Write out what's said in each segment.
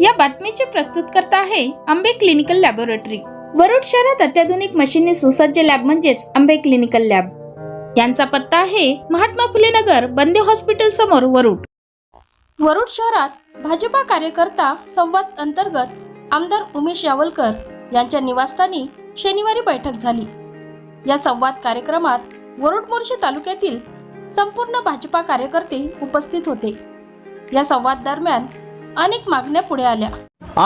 या बातमीचे प्रस्तुतकर्ता आहे आंबे क्लिनिकल लॅबोरेटरी. वरुड शहरात अत्याधुनिक मशीनने सुसज्ज लॅब म्हणजेच आंबे क्लिनिकल लॅब. यांचा पत्ता आहे महात्मा फुले नगर बंदे हॉस्पिटल समोर वरुड. वरुड शहरात भाजपा कार्यकर्ता संवाद अंतर्गत आमदार उमेश यावलकर यांच्या निवासस्थानी शनिवारी बैठक झाली. या संवाद कार्यक्रमात वरुड मोर्शी तालुक्यातील संपूर्ण भाजपा कार्यकर्ते उपस्थित होते. या संवाद दरम्यान अनेक मागण्या पुढे आल्या.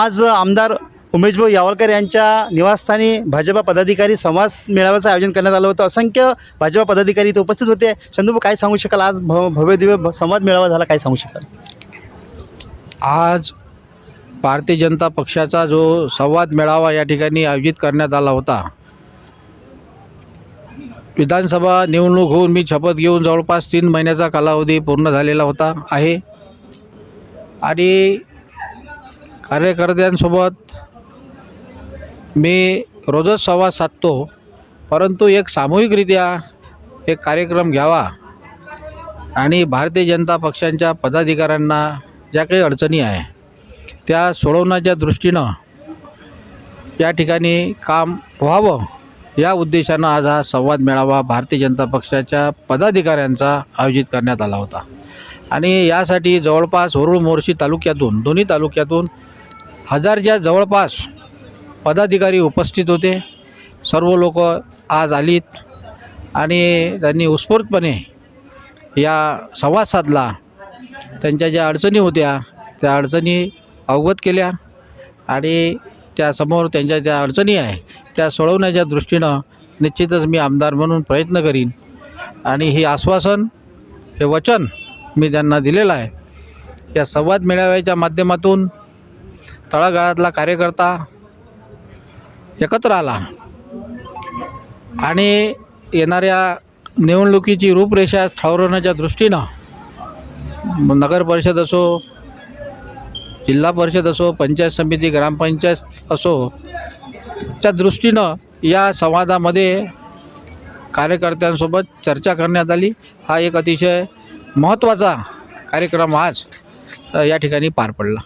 आज आमदार उमेशभाऊ यावलकर यांच्या निवासस्थानी भाजपा पदाधिकारी संवाद मेळाव्याचं आयोजन करण्यात आलं होतं. असंख्य भाजपा पदाधिकारी इथे उपस्थित होते. चंदूभाऊ काय सांगू शकाल? आज भव भव्य दिव्य भ- संवाद मेळावा झाला. काय सांगू शकाल? आज भारतीय जनता पक्षाचा जो संवाद मेळावा या ठिकाणी आयोजित करण्यात आला होता. विधानसभा निवडणूक होऊन मी शपथ घेऊन जवळपास तीन महिन्याचा कालावधी पूर्ण झालेला होता आहे. आणि कार्यकर्त्यांसोबत मी रोजच संवाद साधतो परंतु एक सामूहिकरित्या एक कार्यक्रम घ्यावा आणि भारतीय जनता पक्षांच्या पदाधिकाऱ्यांना ज्या काही अडचणी आहे त्या सोडवण्याच्या दृष्टीनं या ठिकाणी काम व्हावं या उद्देशानं आज हा संवाद मेळावा भारतीय जनता पक्षाच्या पदाधिकाऱ्यांचा आयोजित करण्यात आला होता. आणि यासाठी जवळपास वरुळ मोर्शी तालुक्यातून दोन्ही तालुक्यातून हजारच्या जवळपास पदाधिकारी उपस्थित होते सर्व लोक आज आलीत आणि त्यांनी उत्स्फूर्तपणे या संवाद साधला. त्यांच्या ज्या अडचणी होत्या त्या अडचणी अवगत केल्या आणि त्यासमोर त्यांच्या ज्या अडचणी आहे त्या सोडवण्याच्या दृष्टीनं निश्चितच मी आमदार म्हणून प्रयत्न करीन आणि हे आश्वासन हे वचन मी त्यांना दिलेला आहे. या संवाद मेळाव्याच्या माध्यमातून तळागाळातला कार्यकर्ता एकत्र आला. आणि येणाऱ्या निवडणुकीची रूपरेषा ठरवण्याच्या दृष्टीनं नगर परिषद असो जिल्हा परिषद असो पंचायत समिती ग्रामपंचायत असो च्या दृष्टीनं या संवादामध्ये कार्यकर्त्यांसोबत चर्चा करण्यात आली. हा एक अतिशय महत्त्वाचा कार्यक्रम आज या ठिकाणी पार पडला.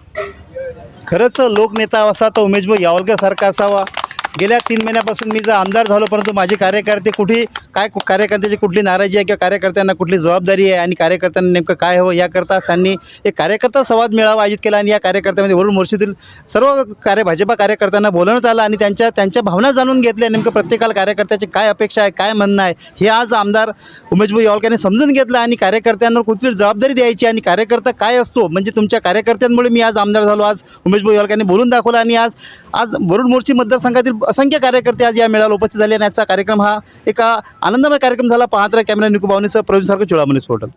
खरंच लोकनेता असा तर उमेशभाऊ यावलकर सारखा असावा. गेल्या तीन महिन्यापासून मी जर आमदार झालो परंतु माझे कार्यकर्ते कुठे काय कु- कार्यकर्त्याची कुठली नाराजी आहे किंवा कार्यकर्त्यांना कुठली जबाबदारी आहे आणि कार्यकर्त्यांना नेमकं काय हवं याकरता त्यांनी एक कार्यकर्ता संवाद मेळावा आयोजित केला आणि या कार्यकर्त्यामध्ये वरुण मोर्शीतील सर्व कार्य भाजपा कार्यकर्त्यांना बोलवण्यात आलं आणि त्यांच्या त्यांच्या भावना जाणून घेतल्या नेमकं प्रत्येकाला कार्यकर्त्याची काय अपेक्षा आहे काय म्हणणं आहे हे आज आमदार उमेशभाई यावलकर समजून घेतलं आणि कार्यकर्त्यांवर कुठली जबाबदारी द्यायची आणि कार्यकर्ता काय असतो म्हणजे तुमच्या कार्यकर्त्यांमुळे मी आज आमदार झालो आज उमेशभाई यावलकर बोलून दाखवलं आणि आज आज वरुड मोर्ची मतदारसंघातील असंख्य कार्यकर्ते आज या मेळाव्याला उपस्थित झाले आणि आजचा कार्यक्रम हा एका आनंदमय कार्यक्रम झाला. पाहत कॅमेरा निकू बावणीसह प्रवीण सारखं चुळामणी स्फोटल